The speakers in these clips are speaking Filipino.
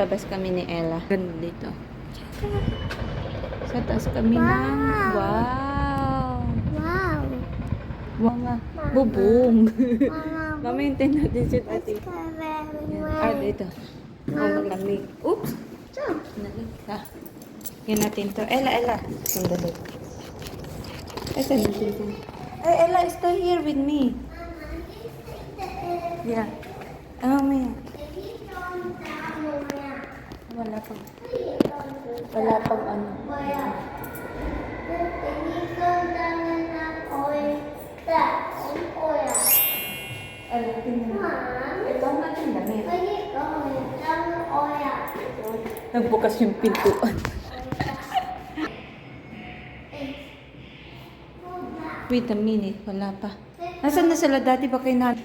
Labas kami ni Ella. Ganda dito. Sa taas kami ng... Wow! Wow. Wow nga. Bubong. Mama, Mamaintain natin si Tati. Ah, dito. Ang lamig. Oops! Nalig ka. Yan natin to. Ella, Ella. Sandali. Ay, sandali. Ay, Ella, stay here with me. Yeah. Ah, may. Wala pang... Wala pang ano. Ating damit. Nagbukas yung pintuan. Wait a minute, wala pa. Nasaan na sila daddy? Ba kayo na?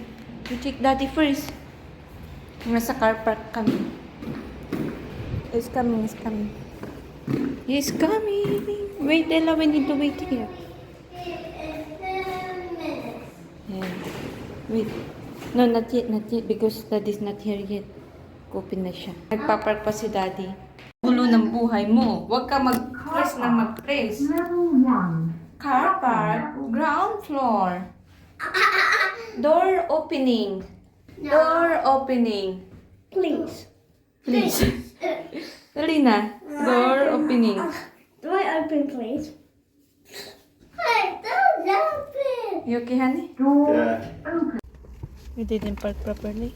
You check daddy first. Nasa car park kami. He's coming, he's coming. He's coming. Wait, Ella, we need to wait here. Yeah. Wait. No, not yet, not yet. Because daddy's not here yet. Open na siya. Nagpapark pa si daddy. Gulo ng buhay mo. Huwag ka mag-press na mag-press. Car park, ground floor. Door opening. Door opening. Please. Please. Dali na. Door opening. Do I open, please? Hey, don't open. You okay, honey? Yeah, You didn't park properly.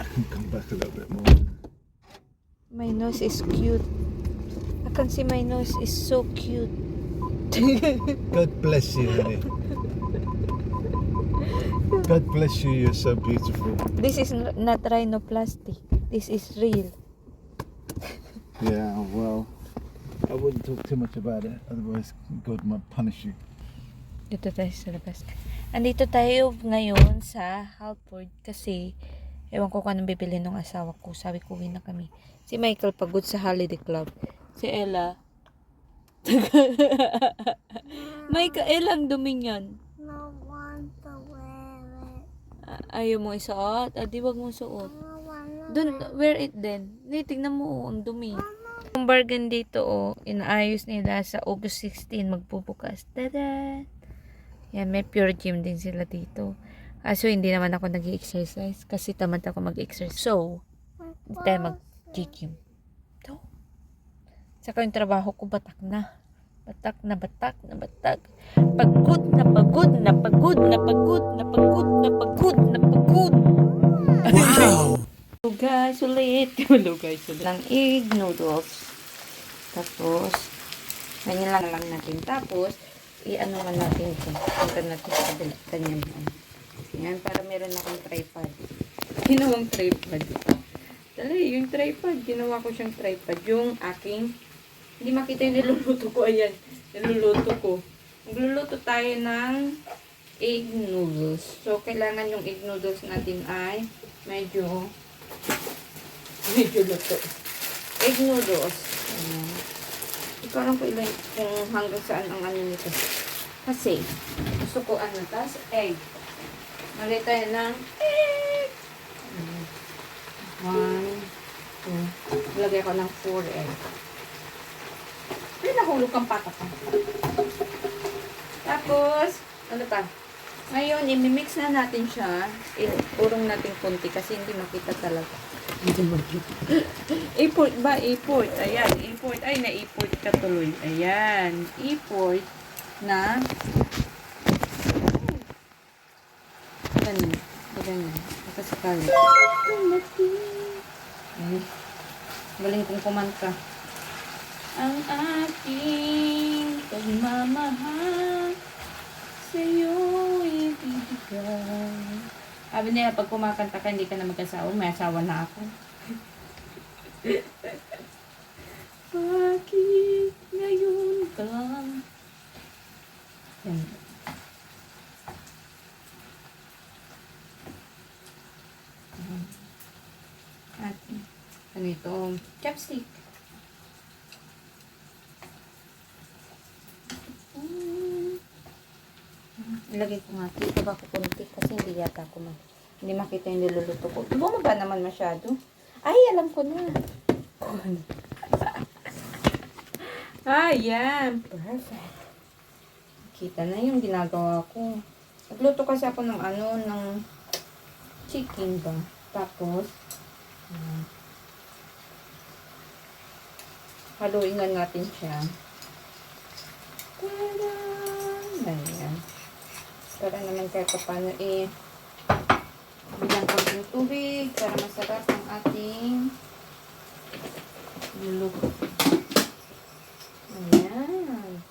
I can come back a little bit more. My nose is cute. I can see my nose is so cute. God bless you, honey. God bless you, you're so beautiful. This is not rhinoplasty. This is real. Yeah, well, I wouldn't talk too much about it, otherwise God might punish you. Dito tayo sa labas. Andito tayo ngayon sa Halford kasi ewan ko kung anong bibili ng asawa ko. Sabi ko, uwi na kami. Si Michael pagod sa holiday club. Si Ella. Michael, Ella ang dumi niyan. No want to wear it. A- Ayaw mo isuot? Ah, di wag mo suot. Don't wear it then. Hindi, tignan mo, oh, ang dumi. Yung bargain dito, oh, inaayos nila sa August 16, magbubukas. Tada! Yan, may pure gym din sila dito. Kaso hindi naman ako nag exercise kasi tamad ako mag-exercise. So, hindi tayo mag-gym. To. Saka yung trabaho ko, batak na. Batak na batak na batak. Pagod na pagod na pagod na pagod na pagod na pagod. Wow! Hello guys, ulit. Hello guys, ulit. Ng egg noodles. Tapos, ganyan lang lang natin. Tapos, i-ano nga natin ito. Punta natin sa. Ganyan lang. Yan, para meron akong tripod. Ginawang tripod. Dali, yung tripod. Ginawa ko siyang tripod. Yung aking, hindi makita yung niluluto ko. Ayan, niluluto ko. Magluluto tayo ng egg noodles. So, kailangan yung egg noodles natin ay medyo medyo luto. Egg noodles. Ayan. Ikaw lang po ilan kung hanggang saan ang ano nito. Kasi, gusto ko ano, tas egg. Mali tayo ng egg. Ayan. One, two. Lagay ko ng four egg. Pero nahulog kang pata pa. Tapos, ano pa? Ngayon, imimix na natin siya. Urong natin konti kasi hindi makita talaga. Import ba? Import. Ayan, import. Ay, na-import ka tuloy. Ayan, import na ganun. Ganun. Nakasakali. Ayan. Galing kong kumanta. Ang aking pagmamahal sa'yo ibibigay. Sabi nila, pag kumakanta ka, hindi ka na mag-asawa. May asawa na ako. Bakit ngayon ka? Yan. At, ano ito? Chopstick. Ilagay ko nga dito ba ko kunti kasi hindi yata ako ma hindi makita yung niluluto ko. Bumaba naman masyado. Ay, alam ko na. popcorn. Ayan. Perfect. Kita na yung ginagawa ko. Nagluto kasi ako ng ano, ng chicken ba. Tapos, ah, haluin na natin siya. Tada! Ayan. Para naman kahit paano eh, bilang konting tubig para masarap ang ating luto. Ayan.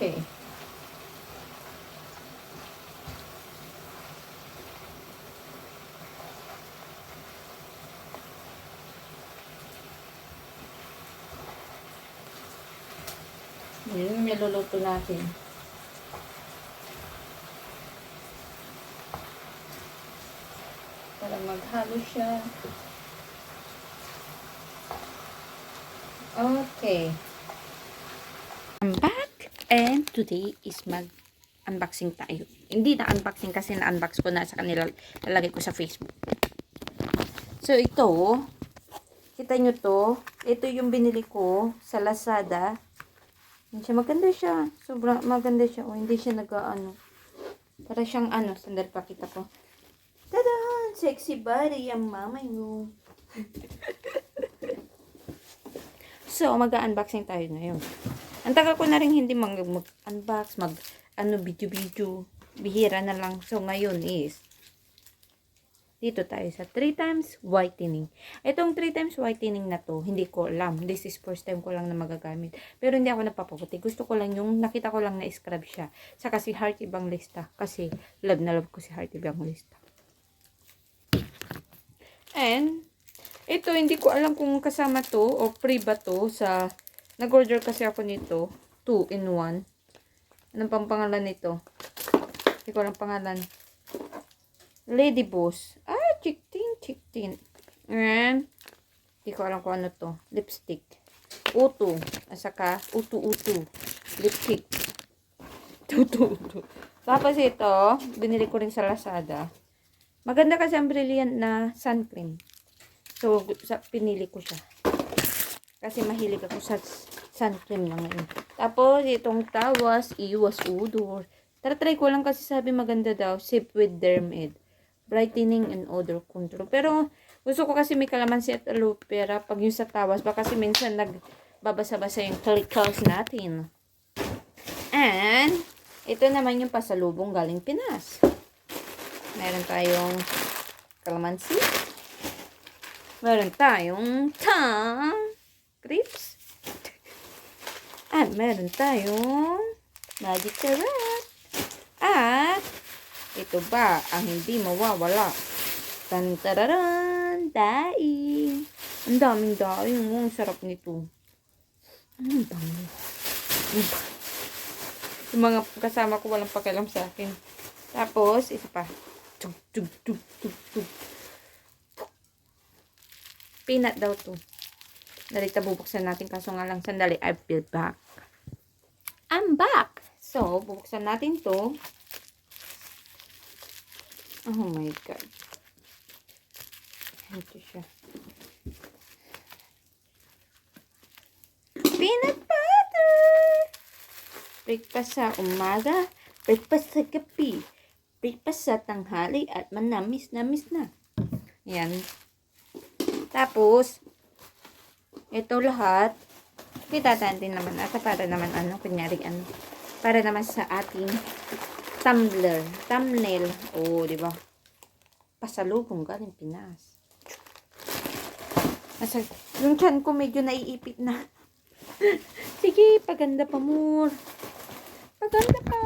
Okay. Yun yung niluluto natin. Para maghalo siya. Okay. I'm back and today is mag unboxing tayo. Hindi na unboxing kasi na unbox ko na sa kanila lalagay ko sa Facebook. So ito, kita nyo to, ito yung binili ko sa Lazada. Yan siya, maganda siya. Sobrang maganda siya. O, hindi siya nag-ano. Para siyang ano, sandal pa kita ko. Tada! Sexy body ang mamay mo. so, mag-unboxing tayo ngayon. Ang tagal ko na rin hindi mag- mag-unbox, mag, ano, video-video. Bihira na lang. So, ngayon is, dito tayo sa 3 times whitening. Itong 3 times whitening na to, hindi ko alam. This is first time ko lang na magagamit. Pero hindi ako napapaputi. Gusto ko lang yung, nakita ko lang na scrub siya. Saka si Heart ibang lista. Kasi, love na love ko si Heart ibang lista. And, ito, hindi ko alam kung kasama to o free ba to sa, nag-order kasi ako nito, 2 in 1. Anong pang pangalan nito? Hindi ko alam pangalan. Lady Boss. Chiktin, chiktin. And, hindi ko alam kung ano to. Lipstick. Utu. At saka, utu-utu. Lipstick. Tutu-utu. Tapos ito, binili ko rin sa Lazada. Maganda kasi ang brilliant na sun cream. So, sa, pinili ko siya. Kasi mahilig ako sa sun cream na ngayon. Tapos, itong tawas, iwas udor. Tara, try ko lang kasi sabi maganda daw. Sip with Dermid. Brightening and odor control. Pero, gusto ko kasi may kalamansi at aloe vera. Pag yung sa tawas, baka kasi minsan nagbabasa-basa yung chemicals natin. And, ito naman yung pasalubong galing Pinas. Meron tayong kalamansi. Meron tayong tang grapes. At meron tayong magic carrot. Ito ba ang hindi mawawala? Tan tararan, daing. Ang daming daing. Oh, ang sarap nito. Anong dami? Ano ba? Yung mga kasama ko walang pakialam sa akin. Tapos, isa pa. Tug, tug, tug, tug, tug. Peanut daw to. Dalita bubuksan natin kaso nga lang sandali. I'll be back. I'm back. So, bubuksan natin to. Oh my God. Ito siya. Peanut butter! Breakfast sa umaga, breakfast sa gabi, breakfast sa tanghali, at manamis-namis na. Yan. Tapos, ito lahat, kita natin naman, at para naman ano, kunyari ano, para naman sa ating tumbler, thumbnail, oh, di ba? Pasalubong galing Pinas. Nasa, yung chan ko medyo naiipit na. Sige, paganda pa more. Paganda pa.